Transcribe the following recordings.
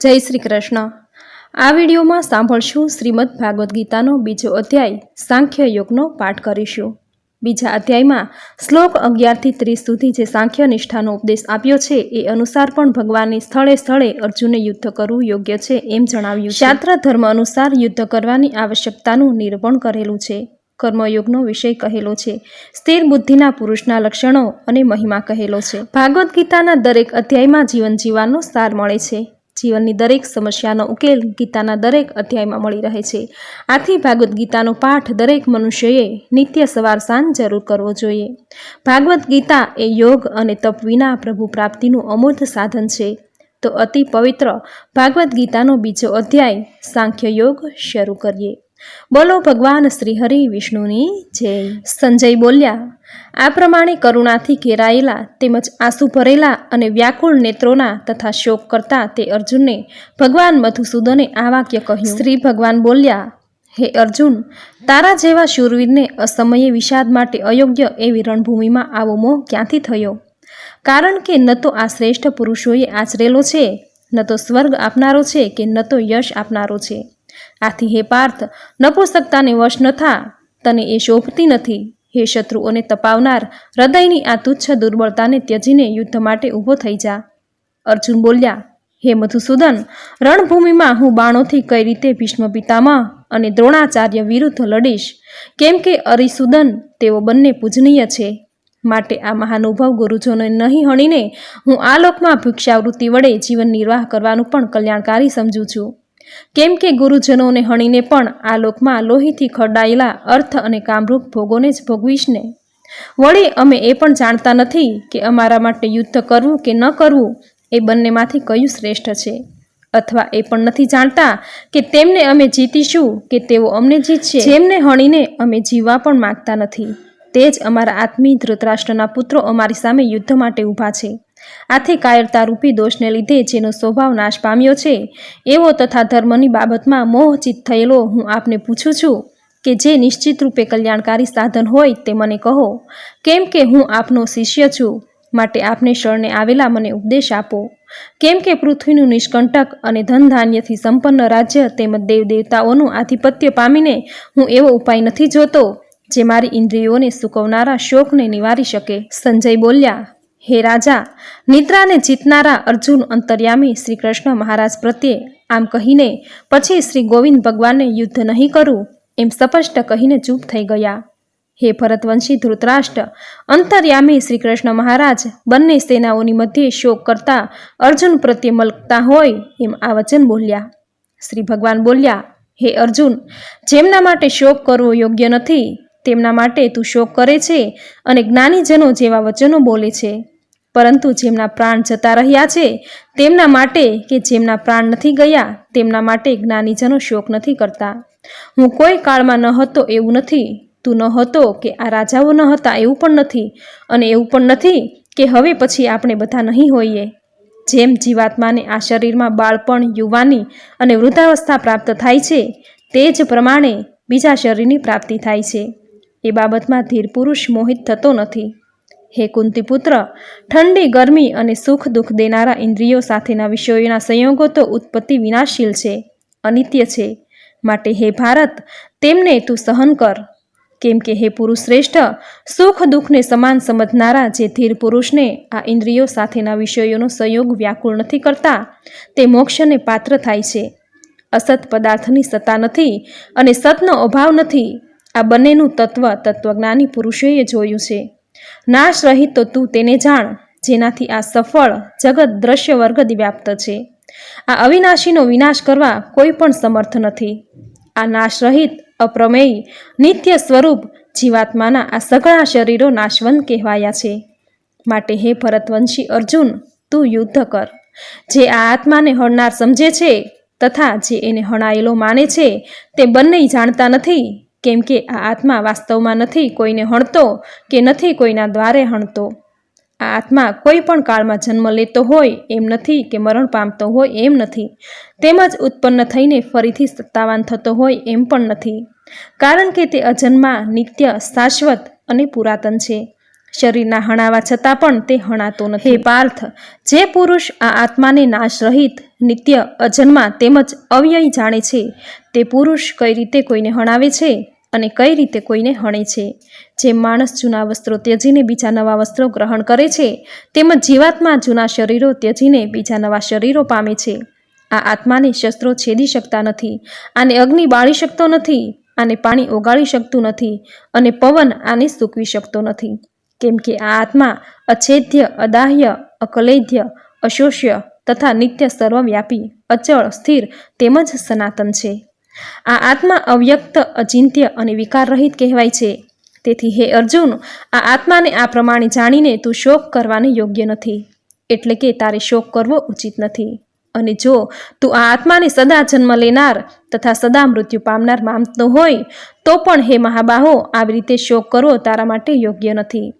જય શ્રી કૃષ્ણ. આ વિડીયોમાં સાંભળશું શ્રીમદ ભાગવદ્ ગીતાનો બીજો અધ્યાય, સાંખ્ય યોગનો પાઠ કરીશું. બીજા અધ્યાયમાં શ્લોક અગિયારથી ત્રીસ સુધી જે સાંખ્ય નિષ્ઠાનો ઉપદેશ આપ્યો છે, એ અનુસાર પણ ભગવાનને સ્થળે સ્થળે અર્જુને યુદ્ધ કરવું યોગ્ય છે એમ જણાવ્યું. શાસ્ત્ર ધર્મ અનુસાર યુદ્ધ કરવાની આવશ્યકતાનું નિરૂપણ કરેલું છે. કર્મયોગનો વિષય કહેલો છે. સ્થિર બુદ્ધિના પુરુષના લક્ષણો અને મહિમા કહેલો છે. ભાગવદ્ ગીતાના દરેક અધ્યાયમાં જીવન જીવવાનો સાર મળે છે. જીવનની દરેક સમસ્યાનો ઉકેલ ગીતાના દરેક અધ્યાયમાં મળી રહે છે. આથી ભાગવદ્ ગીતાનો પાઠ દરેક મનુષ્યએ નિત્ય સવાર સાંજ જરૂર કરવો જોઈએ. ભાગવદ્ ગીતા એ યોગ અને તપ વિના પ્રભુ પ્રાપ્તિનું અમૂર્ત સાધન છે. તો અતિ પવિત્ર ભાગવદ્ ગીતાનો બીજો અધ્યાય સાંખ્ય યોગ શરૂ કરીએ. બોલો ભગવાન શ્રી હરિ વિષ્ણુની જય. સંજય બોલ્યા આ પ્રમાણે કરુણાથી ઘેરાયેલા તેમજ આંસુ ભરેલા અને વ્યાકુળ નેત્રોના તથા શોક કરતા તે અર્જુનને ભગવાન મધુસૂદને આ વાક્ય કહ્યું. શ્રી ભગવાન બોલ્યા, હે અર્જુન, તારા જેવા શૂરવીરને અસમયે વિષાદ માટે અયોગ્ય એવી રણભૂમિમાં આવો મોહ ક્યાંથી થયો? કારણ કે ન તો આ શ્રેષ્ઠ પુરુષોએ આચરેલો છે, ન તો સ્વર્ગ આપનારો છે કે ન તો યશ આપનારો છે. આથી હે પાર્થ, નપુસકતાને વશ ન થા, તને એ શોભતી નથી. હે શત્રુઓને તપાવનાર, હૃદયની આ તુચ્છ દુર્બળતાને ત્યજીને યુદ્ધ માટે ઊભો થઈ જા. અર્જુન બોલ્યા, હે મધુસૂદન, રણભૂમિમાં હું બાણોથી કઈ રીતે ભીષ્મ પિતામહ અને દ્રોણાચાર્ય વિરુદ્ધ લડીશ? કેમ કે અરિસુદન તેઓ બંને પૂજનીય છે. માટે આ મહાનુભાવ ગુરુજોને નહીં હણીને હું આ લોકમાં ભિક્ષાવૃત્તિ વડે જીવન નિર્વાહ કરવાનું પણ કલ્યાણકારી સમજું છું. કેમ કે ગુરુજનોને હણીને પણ આ લોકમાં લોહીથી ખરડાયેલા અર્થ અને કામરૂપ ભોગોને જ ભોગવીશ ને? વળી અમે એ પણ જાણતા નથી કે અમારા માટે યુદ્ધ કરવું કે ન કરવું એ બંનેમાંથી કયું શ્રેષ્ઠ છે? અથવા એ પણ નથી જાણતા કે તેમને અમે જીતીશું કે તેઓ અમને જીતશે? જેમને હણીને અમે જીવવા પણ માગતા નથી. તે જ અમારા આત્મી ધૃતરાષ્ટ્રના પુત્રો અમારી સામે યુદ્ધ માટે ઊભા છે. આથી કાયરતા રૂપી દોષને લીધે જેનો સ્વભાવ નાશ પામ્યો છે, એવો તથા ધર્મની બાબતમાં મોહચિત થયેલો હું આપને પૂછું છું કે જે નિશ્ચિત રૂપે કલ્યાણકારી સાધન હોય તે મને કહો, કેમ કે હું આપનો શિષ્ય છું, માટે આપને શરણે આવેલા મને ઉપદેશ આપો. કેમ કે પૃથ્વીનું નિષ્કંટક અને ધન ધાન્યથી સંપન્ન રાજ્ય તેમજ દેવ દેવતાઓનું આધિપત્ય પામીને હું એવો ઉપાય નથી જોતો, જે મારી ઇન્દ્રિયોને સુકવનારા શોકને નિવારી શકે. સંજય બોલ્યા હે રાજા, નિદ્રાને જીતનારા અર્જુન અંતર્યામી શ્રી કૃષ્ણ મહારાજ પ્રત્યે આમ કહીને પછી શ્રી ગોવિંદ ભગવાનને યુદ્ધ નહીં કરું એમ સ્પષ્ટ કહીને ચૂપ થઈ ગયા. હે ભરતવંશી ધૃતરાષ્ટ્ર, અંતર્યામી શ્રી કૃષ્ણ મહારાજ, બંને સેનાઓની મધ્યે શોક કરતા અર્જુન પ્રત્યે મલકતા હોય એમ આ વચન બોલ્યા. શ્રી ભગવાન બોલ્યા, હે અર્જુન, જેમના માટે શોક કરવો યોગ્ય નથી તેમના માટે તું શોક કરે છે અને જ્ઞાનીજનો જેવા વચનો બોલે છે. પરંતુ જેમના પ્રાણ જતા રહ્યા છે, તેમના માટે કે જેમના પ્રાણ નથી ગયા, તેમના માટે જ્ઞાનીજનો શોક નથી કરતા. હું કોઈ કાળમાં ન હતો એવું નથી. તું ન હતો કે આ રાજાઓ ન હતા એવું પણ નથી. અને એવું પણ નથી કે હવે પછી આપણે બધા નહીં હોઈએ. જેમ જીવાત્માને આ શરીરમાં બાળપણ, યુવાની અને વૃદ્ધાવસ્થા પ્રાપ્ત થાય છે, તે જ પ્રમાણે બીજા શરીરની પ્રાપ્તિ થાય છે. એ બાબતમાં ધીર પુરુષ મોહિત થતો નથી. હે કુંતીપુત્ર, ઠંડી, ગરમી અને સુખ દુઃખ દેનારા ઇન્દ્રિયો સાથેના વિષયોના સંયોગો તો ઉત્પત્તિ વિનાશીલ છે, અનિત્ય છે. માટે હે ભારત, તેમને તું સહન કર. કેમ કે હે પુરુષ શ્રેષ્ઠ, સુખ દુઃખને સમાન સમજનારા જે ધીર પુરુષને આ ઇન્દ્રિયો સાથેના વિષયોનો સંયોગ વ્યાકુળ નથી કરતા, તે મોક્ષને પાત્ર થાય છે. અસત પદાર્થની સત્તા નથી અને સતનો અભાવ નથી. આ બંનેનું તત્વ તત્વજ્ઞાની પુરુષોએ જોયું છે. નાશ રહિત તો તું તેને જાણ, જેનાથી આ સફળ જગત દ્રશ્ય વર્ગ વ્યાપ્ત છે. આ અવિનાશીનો વિનાશ કરવા કોઈ પણ સમર્થ નથી. આ નાશ રહિત, અપ્રમેય, નિત્ય સ્વરૂપ જીવાત્માના આ સઘળા શરીરો નાશવંત કહેવાયા છે. માટે હે ભરતવંશી અર્જુન, તું યુદ્ધ કર. જે આ આત્માને હણનાર સમજે છે તથા જે એને હણાયેલો માને છે, તે બંને જાણતા નથી. કેમ કે આ આત્મા વાસ્તવમાં નથી કોઈને હણતો કે નથી કોઈના દ્વારે હણતો. આ આત્મા કોઈ પણ કાળમાં જન્મ લેતો હોય એમ નથી કે મરણ પામતો હોય એમ નથી. તેમજ ઉત્પન્ન થઈને ફરીથી સત્તાવાન થતો હોય એમ પણ નથી. કારણ કે તે અજન્મા, નિત્ય, શાશ્વત અને પુરાતન છે. શરીરના હણાવા છતાં પણ તે હણાતો નથી. પાર્થ, જે પુરુષ આ આત્માને નાશ રહિત, નિત્ય અજન્મા તેમજ અવ્યય જાણે છે, તે પુરુષ કઈ રીતે કોઈને હણાવે છે અને કઈ રીતે કોઈને હણે છે? જેમ માણસ જૂના વસ્ત્રો ત્યજીને બીજા નવા વસ્ત્રો ગ્રહણ કરે છે, તેમજ જીવાત્મા જૂના શરીરો ત્યજીને બીજા નવા શરીરો પામે છે. આ આત્માને શસ્ત્રો છેદી શકતા નથી, આને અગ્નિ બાળી શકતો નથી, આને પાણી ઓગાળી શકતું નથી અને પવન આને સૂકવી શકતો નથી. કેમ કે આ આત્મા અછેદ્ય, અદાહ્ય અકલેદ્ય અશોષ્ય તથા નિત્ય સર્વવ્યાપી, અચળ, સ્થિર તેમજ સનાતન છે. આ આત્મા અવ્યક્ત, અચિંત્ય અને વિકાર રહિત કહેવાય છે. તેથી હે અર્જુન, આ આત્માને આ પ્રમાણે જાણીને તું શોક કરવાને યોગ્ય નથી. એટલે કે તારે શોક કરવો ઉચિત નથી. અને જો તું આ આત્માને સદા જન્મ લેનાર તથા સદા મૃત્યુ પામનાર માનતો હોય, તો પણ હે મહાબાહો, આવી રીતે શોક કરવો તારા માટે યોગ્ય નથી.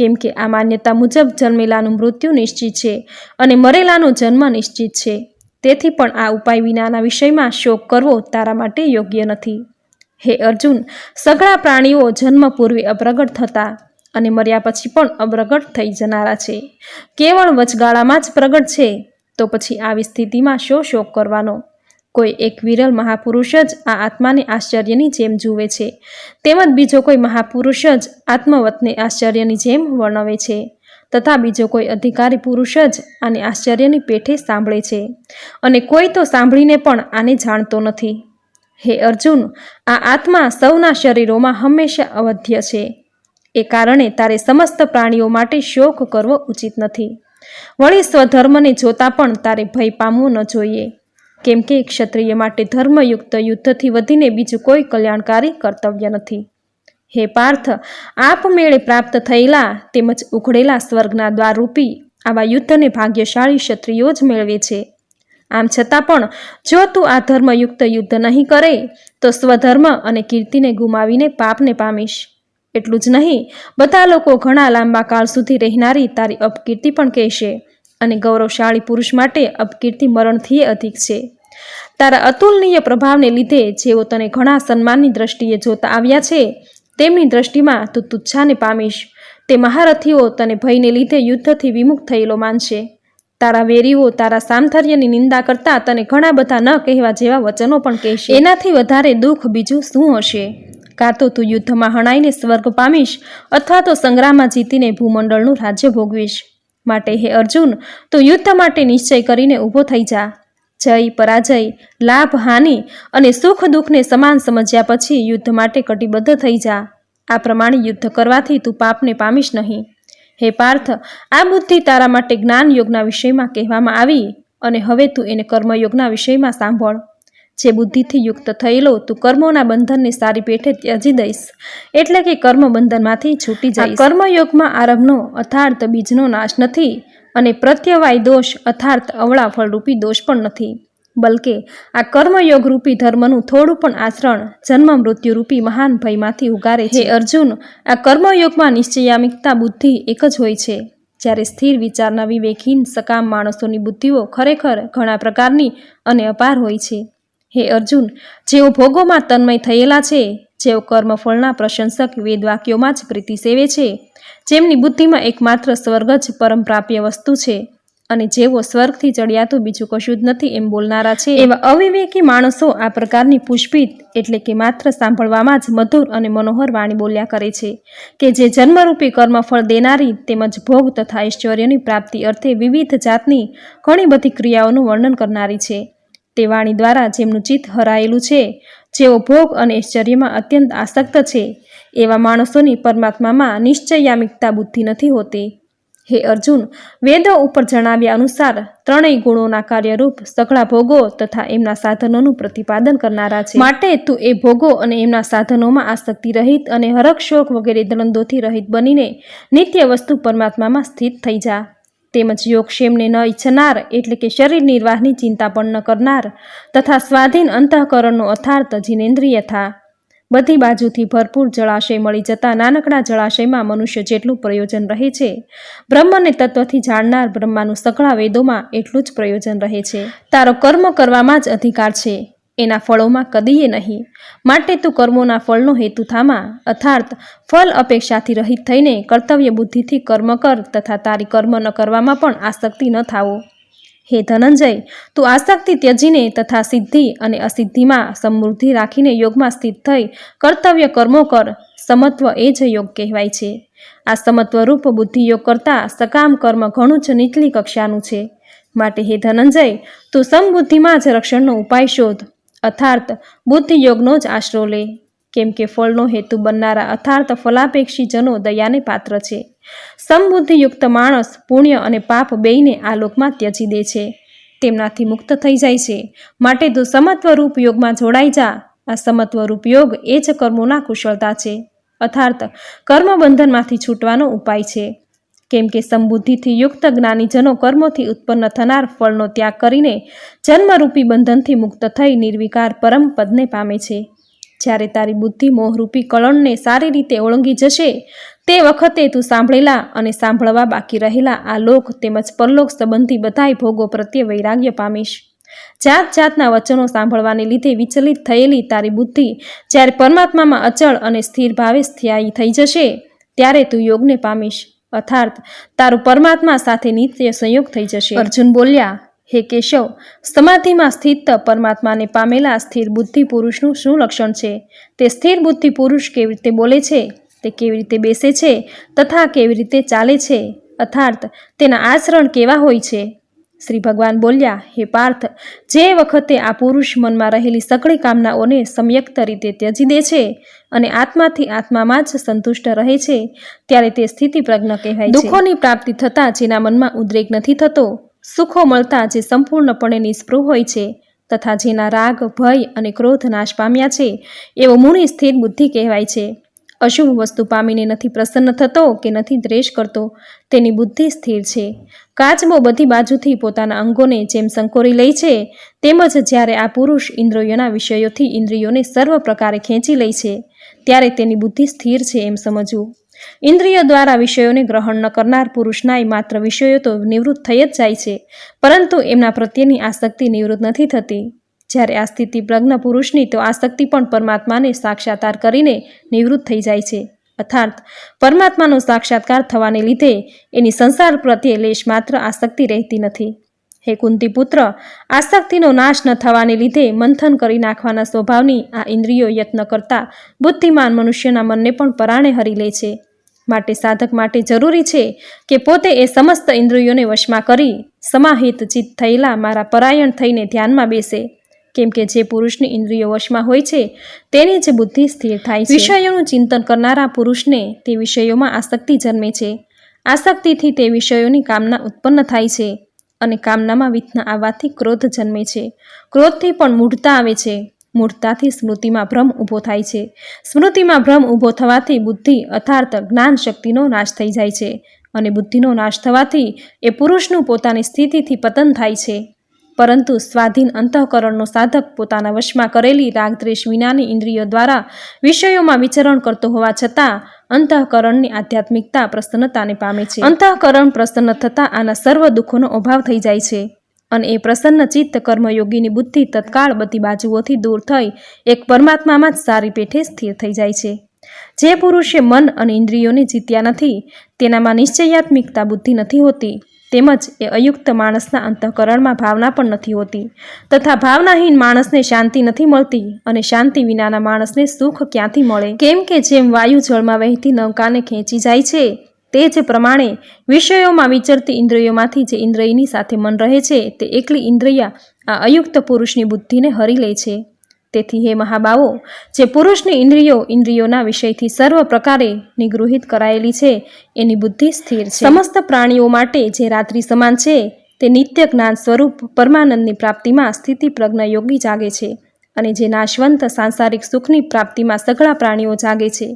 કેમ કે આ માન્યતા મુજબ જન્મેલાનું મૃત્યુ નિશ્ચિત છે અને મરેલાનો જન્મ નિશ્ચિત છે. તેથી પણ આ ઉપાય વિનાના વિષયમાં શોક કરવો તારા માટે યોગ્ય નથી. હે અર્જુન, સઘળા પ્રાણીઓ જન્મ પૂર્વે અપ્રગટ થતા અને મર્યા પછી પણ અપ્રગટ થઈ જનારા છે. કેવળ વચગાળામાં જ પ્રગટ છે, તો પછી આવી સ્થિતિમાં શો શોક કરવાનો? કોઈ એક વિરલ મહાપુરુષ જ આ આત્માને આશ્ચર્યની જેમ જુએ છે. તેમજ બીજો કોઈ મહાપુરુષ જ આત્મવતને આશ્ચર્યની જેમ વર્ણવે છે. તથા બીજો કોઈ અધિકારી પુરુષ જ આને આશ્ચર્યની પેઠે સાંભળે છે. અને કોઈ તો સાંભળીને પણ આને જાણતો નથી. હે અર્જુન, આ આત્મા સૌના શરીરોમાં હંમેશા અવધ્ય છે. એ કારણે તારે સમસ્ત પ્રાણીઓ માટે શોક કરવો ઉચિત નથી. વળી સ્વધર્મને જોતા પણ તારે ભય પામવો ન જોઈએ. કેમ કે ક્ષત્રિય માટે ધર્મયુક્ત યુદ્ધથી વધીને બીજું કોઈ કલ્યાણકારી કર્તવ્ય નથી. હે પાર્થ આપમેળે પ્રાપ્ત થયેલા તેમજ ઉઘડેલા સ્વર્ગના દ્વારરૂપી આવા યુદ્ધને ભાગ્યશાળી ક્ષત્રિયો જ મેળવે છે. આમ છતાં પણ, જો તું આ ધર્મયુક્ત યુદ્ધ નહીં કરે, તો સ્વધર્મ અને કીર્તિને ગુમાવીને પાપને પામીશ. એટલું જ નહીં, બધા લોકો ઘણા લાંબા કાળ સુધી રહેનારી તારી અપકીર્તિ પણ કહેશે. અને ગૌરવશાળી પુરુષ માટે અપકીર્તિ મરણથી અધિક છે. તારા અતુલનીય પ્રભાવને લીધે જેઓ તને ઘણા સન્માનની દ્રષ્ટિએ જોતા આવ્યા છે, તેમની દ્રષ્ટિમાં તું તુચ્છાને પામીશ. તે મહારથીઓ તને ભયને લીધે યુદ્ધથી વિમુખ થયેલો માનશે. તારા વેરીઓ તારા સામથર્યની નિંદા કરતા તને ઘણા બધા ન કહેવા જેવા વચનો પણ કહેશે. એનાથી વધારે દુઃખ બીજું શું હશે? કાં તો તું યુદ્ધમાં હણાઈને સ્વર્ગ પામીશ, અથવા તો સંગ્રામમાં જીતીને ભૂમંડળનું રાજ્ય ભોગવીશ. માટે હે અર્જુન, તું યુદ્ધ માટે નિશ્ચય કરીને ઊભો થઈ જા. જય પરાજય, લાભ, હાનિ અને સુખ દુઃખને સમાન સમજ્યા પછી યુદ્ધ માટે કટિબદ્ધ થઈ જા. આ પ્રમાણે યુદ્ધ કરવાથી તું પાપને પામીશ નહીં. હે પાર્થ, આ બુદ્ધિ તારા માટે જ્ઞાન યોગના વિષયમાં કહેવામાં આવી અને હવે તું એને કર્મયોગના વિષયમાં સાંભળ. જે બુદ્ધિથી યુક્ત થયેલો તું કર્મોના બંધનને સારી પેઠે ત્યજી દઈશ. એટલે કે કર્મ બંધનમાંથી છૂટી જાય કર્મયોગમાં આરંભનો અર્થાર્થ બીજનો નાશ નથી અને પ્રત્યવાય દોષ અર્થાર્થ અવળા ફળરૂપી દોષ પણ નથી. બલકે આ કર્મયોગ રૂપી ધર્મનું થોડું પણ આચરણ જન્મ મૃત્યુ રૂપી મહાન ભયમાંથી ઉગારે છે. અર્જુન આ કર્મયોગમાં નિશ્ચયામિકતા બુદ્ધિ એક જ હોય છે. જ્યારે સ્થિર વિચારના વિવેકહીન સકામ માણસોની બુદ્ધિઓ ખરેખર ઘણા પ્રકારની અને અપાર હોય છે. હે અર્જુન, જેઓ ભોગોમાં તન્મય થયેલા છે, જેઓ કર્મફળના પ્રશંસક વેદવાક્યોમાં જ પ્રીતિ સેવે છે, જેમની બુદ્ધિમાં એકમાત્ર સ્વર્ગ જ પરમ પ્રાપ્ય વસ્તુ છે, અને જેઓ સ્વર્ગથી ચડિયાતું બીજું કશું જ નથી એમ બોલનારા છે. એવા અવિવેકી માણસો આ પ્રકારની પુષ્પિત એટલે કે માત્ર સાંભળવામાં જ મધુર અને મનોહર વાણી બોલ્યા કરે છે, કે જે જન્મરૂપી કર્મફળ દેનારી તેમજ ભોગ તથા ઐશ્વર્યની પ્રાપ્તિ અર્થે વિવિધ જાતની ઘણી બધી ક્રિયાઓનું વર્ણન કરનારી છે. તે વાણી દ્વારા જેમનું ચિત્ત હરાયેલું છે, જેઓ ભોગ અને ઐશ્વર્યમાં અત્યંત આસક્ત છે, એવા માણસોની પરમાત્મામાં નિશ્ચયામિકતા બુદ્ધિ નથી હોતી. હે અર્જુન, વેદો ઉપર જણાવ્યા અનુસાર ત્રણેય ગુણોના કાર્યરૂપ સઘળા ભોગો તથા એમના સાધનોનું પ્રતિપાદન કરનારા છે. માટે તું એ ભોગો અને એમના સાધનોમાં આસક્તિ રહિત અને હરક શોક વગેરે દ્વંદોથી રહિત બનીને નિત્ય વસ્તુ પરમાત્મામાં સ્થિત થઈ જા. તેમજ યોગક્ષેમને ન ઈચ્છનાર એટલે કે શરીર નિર્વાહની ચિંતા પણ ન કરનાર તથા સ્વાધીન અંતઃકરણનો અથાર્થ જીનેન્દ્રિય થા. બધી બાજુથી ભરપૂર જળાશય મળી જતા નાનકડા જળાશયમાં મનુષ્ય જેટલું પ્રયોજન રહે છે બ્રહ્મને તત્વથી જાણનાર બ્રહ્માનું સઘળા વેદોમાં એટલું જ પ્રયોજન રહે છે. તારો કર્મ કરવામાં જ અધિકાર છે. એના ફળોમાં કદીએ નહીં. માટે તું કર્મોના ફળનો હેતુ થામા. અર્થાત ફળ અપેક્ષાથી રહિત થઈને કર્તવ્ય બુદ્ધિથી કર્મ કર તથા તારી કર્મ ન કરવામાં પણ આસક્તિ ન થાવો. હે ધનંજય, તું આસક્તિ ત્યજીને તથા સિદ્ધિ અને અસિદ્ધિમાં સમૃદ્ધિ રાખીને યોગમાં સ્થિત થઈ કર્તવ્ય કર્મો કર. સમત્વ એ જ યોગ કહેવાય છે. આ સમત્વરૂપ બુદ્ધિ યોગ કરતાં સકામ કર્મ ઘણું જ નીચલી કક્ષાનું છે. માટે હે ધનંજય, તું સમબુદ્ધિમાં જ રક્ષણનો ઉપાય શોધ. અર્થાત બુદ્ધ યોગનો જ આશરો લે. કેમ કે ફળનો હેતુ બનનારા અથાર્થ ફલાપેક્ષી જનો દયાને પાત્ર છે. સમબુદ્ધિયુક્ત માણસ પુણ્ય અને પાપ બેયને આ લોકમાં ત્યજી દે છે. તેમનાથી મુક્ત થઈ જાય છે. માટે તું સમત્વરૂપ યોગમાં જોડાઈ જા. આ સમત્વરૂપ યોગ એ જ કર્મોના કુશળતા છે. અથાર્થ કર્મબંધનમાંથી છૂટવાનો ઉપાય છે. કેમ કે સમબુદ્ધિથી યુક્ત જ્ઞાનીજનો કર્મોથી ઉત્પન્ન થનાર ફળનો ત્યાગ કરીને જન્મરૂપી બંધનથી મુક્ત થઈ નિર્વિકાર પરમ પદને પામે છે. જ્યારે તારી બુદ્ધિ મોહરૂપી કળણને સારી રીતે ઓળંગી જશે, તે વખતે તું સાંભળેલા અને સાંભળવા બાકી રહેલા આ લોક તેમજ પરલોક સંબંધી બધાય ભોગો પ્રત્યે વૈરાગ્ય પામીશ. જાત જાતના વચનો સાંભળવાને લીધે વિચલિત થયેલી તારી બુદ્ધિ જ્યારે પરમાત્મામાં અચળ અને સ્થિર ભાવે સ્થાયી થઈ જશે, ત્યારે તું યોગને પામીશ. અર્થાત તારું પરમાત્મા સાથે નિત્ય સંયોગ થઈ જશે. અર્જુન બોલ્યા, હે કેશવ, સમાધિમાં સ્થિત પરમાત્માને પામેલા સ્થિર બુદ્ધિ પુરુષનું શું લક્ષણ છે? તે સ્થિર બુદ્ધિ પુરુષ કેવી રીતે બોલે છે? તે કેવી રીતે બેસે છે? તથા કેવી રીતે ચાલે છે? અર્થાત તેના આચરણ કેવા હોય છે? શ્રી ભગવાન બોલ્યા, હે પાર્થ, જે વખતે આ પુરુષ મનમાં રહેલી સકળી કામનાઓને સંયુક્ત રીતે ત્યજી દે છે અને આત્માથી આત્મામાં જ સંતુષ્ટ રહે છે, ત્યારે તે સ્થિતિ પ્રજ્ઞ કહેવાય દુઃખોની પ્રાપ્તિ થતાં જેના મનમાં ઉદ્રેક નથી થતો, સુખો મળતા જે સંપૂર્ણપણે નિષ્પૃહ હોય છે, તથા જેના રાગ, ભય અને ક્રોધ નાશ પામ્યા છે, એવો મૂળી સ્થિર બુદ્ધિ કહેવાય છે. અશુભ વસ્તુ પામીને નથી પ્રસન્ન થતો કે નથી દ્વેષ કરતો, તેની બુદ્ધિ સ્થિર છે. કાચબો બધી બાજુથી પોતાના અંગોને જેમ સંકોરી લે છે, તેમજ જ્યારે આ પુરુષ ઇન્દ્રિયોના વિષયોથી ઇન્દ્રિયોને સર્વ પ્રકારે ખેંચી લે છે, ત્યારે તેની બુદ્ધિ સ્થિર છે એમ સમજવું. ઇન્દ્રિય દ્વારા વિષયોને ગ્રહણ ન કરનાર પુરુષનાય માત્ર વિષયો તો નિવૃત્ત થઈ જ જાય છે, પરંતુ એમના પ્રત્યેની આસક્તિ નિવૃત્ત નથી થતી. જ્યારે આ સ્થિતિ પ્રજ્ઞ પુરુષની, તો આસક્તિ પણ પરમાત્માને સાક્ષાત્કાર કરીને નિવૃત્ત થઈ જાય છે. અર્થાત પરમાત્માનો સાક્ષાત્કાર થવાને લીધે એની સંસાર પ્રત્યે લેશ માત્ર આસક્તિ રહેતી નથી. હે કુંતી પુત્ર આસક્તિનો નાશ ન થવાને લીધે મંથન કરી નાખવાના સ્વભાવની આ ઇન્દ્રિયો યત્ન કરતા બુદ્ધિમાન મનુષ્યના મનને પણ પરાણે હરી લે છે. માટે સાધક માટે જરૂરી છે કે પોતે એ સમસ્ત ઇન્દ્રિયોને વશમાં કરી, સમાહિત ચિત્ત થયેલા મારા પરાયણ થઈને ધ્યાનમાં બેસે. કેમ કે જે પુરુષની ઇન્દ્રિયો વશમાં હોય છે, તેની જ બુદ્ધિ સ્થિર થાય છે. વિષયોનું ચિંતન કરનારા પુરુષને તે વિષયોમાં આસક્તિ જન્મે છે. આસક્તિથી તે વિષયોની કામના ઉત્પન્ન થાય છે અને કામનામાં વિઘ્ન આવવાથી ક્રોધ જન્મે છે. ક્રોધથી પણ મૂઢતા આવે છે. મૂઢતાથી સ્મૃતિમાં ભ્રમ ઊભો થાય છે. સ્મૃતિમાં ભ્રમ ઊભો થવાથી બુદ્ધિ અર્થાર્થ જ્ઞાન શક્તિનો નાશ થઈ જાય છે અને બુદ્ધિનો નાશ થવાથી એ પુરુષનું પોતાની સ્થિતિથી પતન થાય છે. પરંતુ સ્વાધીન અંતઃકરણનો સાધક પોતાના વશમાં કરેલી રાગદ્વેષ વિનાની ઇન્દ્રિયો દ્વારા વિષયોમાં વિચરણ કરતો હોવા છતાં અંતઃકરણની આધ્યાત્મિકતા પ્રસન્નતાને પામે છે. અંતઃકરણ પ્રસન્ન થતાં આના સર્વ દુઃખોનો અભાવ થઈ જાય છે અને એ પ્રસન્ન ચિત્ત કર્મયોગીની બુદ્ધિ તત્કાળ બધી બાજુઓથી દૂર થઈ એક પરમાત્મામાં જ સારી પેઠે સ્થિર થઈ જાય છે. જે પુરુષે મન અને ઇન્દ્રિયોને જીત્યા નથી તેનામાં નિશ્ચયાત્મિકતા બુદ્ધિ નથી હોતી. તેમજ એ અયુક્ત માણસના અંતઃકરણમાં ભાવના પણ નથી હોતી. તથા ભાવનાહીન માણસને શાંતિ નથી મળતી અને શાંતિ વિનાના માણસને સુખ ક્યાંથી મળે? કેમ કે જેમ વાયુ જળમાં વહેતી નૌકાને ખેંચી જાય છે, તે જ પ્રમાણે વિષયોમાં વિચરતી ઇન્દ્રિયોમાંથી જે ઇન્દ્રિયની સાથે મન રહે છે, તે એકલી ઇન્દ્રિયા આ અયુક્ત પુરુષની બુદ્ધિને હરી લે છે. તેથી હે મહાબાવો જે પુરુષની ઇન્દ્રિયો ઇન્દ્રિયોના વિષયથી સર્વ પ્રકારે નિગૃહિત કરાયેલી છે, એની બુદ્ધિ સ્થિર છે. સમસ્ત પ્રાણીઓ માટે જે રાત્રિ સમાન છે, તે નિત્ય જ્ઞાન સ્વરૂપ પરમાનંદની પ્રાપ્તિમાં સ્થિતિ પ્રજ્ઞ યોગી જાગે છે અને જે નાશવંત સાંસારિક સુખની પ્રાપ્તિમાં સઘળા પ્રાણીઓ જાગે છે.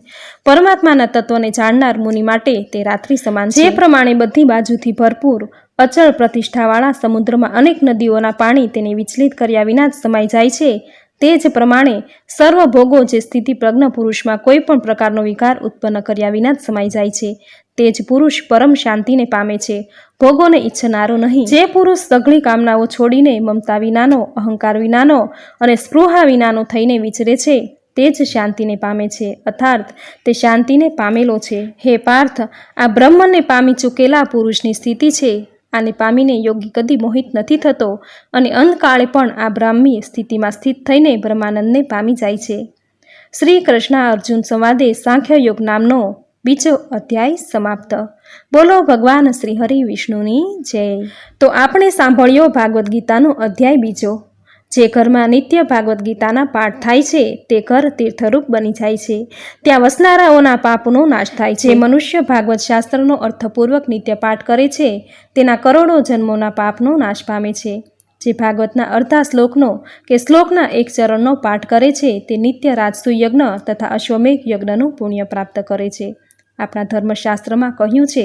પરમાત્માના તત્વને જાણનાર મુનિ માટે તે રાત્રિ સમાન છે. જે પ્રમાણે બધી બાજુથી ભરપૂર અચળ પ્રતિષ્ઠાવાળા સમુદ્રમાં અનેક નદીઓના પાણી તેને વિચલિત કર્યા વિના જ સમાઈ જાય છે. તે જ પ્રમાણે સર્વ ભોગો જે સ્થિતિ પ્રજ્ઞ પુરુષમાં કોઈ પણ પ્રકારનો વિકાર ઉત્પન્ન કર્યા વિના જ સમાઈ જાય છે. તે જ પુરુષ પરમ શાંતિને પામે છે. ભોગોને ઈચ્છનારો નહીં. જે પુરુષ સઘળી કામનાઓ છોડીને મમતા વિનાનો, અહંકાર વિનાનો અને સ્પૃહા વિનાનો થઈને વિચરે છે, તે જ શાંતિને પામે છે. અર્થાત તે શાંતિને પામેલો છે. હે પાર્થ, આ બ્રહ્મને પામી ચૂકેલા પુરુષની સ્થિતિ છે. આને પામીને યોગી કદી મોહિત નથી થતો અને અંતકાળે પણ આ બ્રાહ્મી સ્થિતિમાં સ્થિત થઈને બ્રહ્માનંદને પામી જાય છે. શ્રી કૃષ્ણ અર્જુન સંવાદે સાંખ્ય યોગ નામનો બીજો અધ્યાય સમાપ્ત. બોલો ભગવાન શ્રી હરિ વિષ્ણુની જય. તો આપણે સાંભળ્યો ભાગવદ્ ગીતાનો અધ્યાય બીજો. જે ઘરમાં નિત્ય ભાગવદ્ ગીતાના પાઠ થાય છે, તે ઘર તીર્થરૂપ બની જાય છે. ત્યાં વસનારાઓના પાપનો નાશ થાય છે. મનુષ્ય ભાગવત શાસ્ત્રનો અર્થપૂર્વક નિત્ય પાઠ કરે છે, તેના કરોડો જન્મોના પાપનો નાશ પામે છે. જે ભાગવતના અર્ધા શ્લોકનો કે શ્લોકના એક ચરણનો પાઠ કરે છે, તે નિત્ય રાજસુ યજ્ઞ તથા અશ્વમેઘ યજ્ઞનું પુણ્ય પ્રાપ્ત કરે છે. આપણા ધર્મશાસ્ત્રમાં કહ્યું છે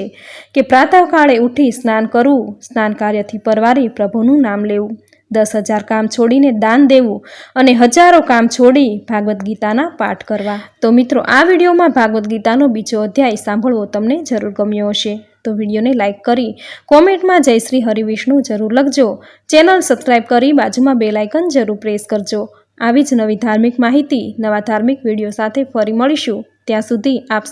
કે પ્રાતઃકાળે ઉઠી સ્નાન કરવું સ્નાન કાર્યથી પરવારી પ્રભુનું નામ લેવું. દસ હજાર કામ છોડીને દાન દેવું અને હજારો કામ છોડી ભાગવદ્ ગીતાના પાઠ કરવા. તો મિત્રો, આ વિડીયોમાં ભાગવદ્ ગીતાનો બીજો અધ્યાય સાંભળવો તમને જરૂર ગમ્યો હશે. તો વિડીયોને લાઇક કરી, કોમેન્ટમાં જય શ્રી હરિવિષ્ણુ જરૂર લખજો. ચેનલ સબસ્ક્રાઈબ કરી બાજુમાં બે લાઇકન જરૂર પ્રેસ કરજો. આવી જ નવી ધાર્મિક માહિતી, નવા ધાર્મિક વીડિયો સાથે ફરી મળીશું. ત્યાં સુધી આપ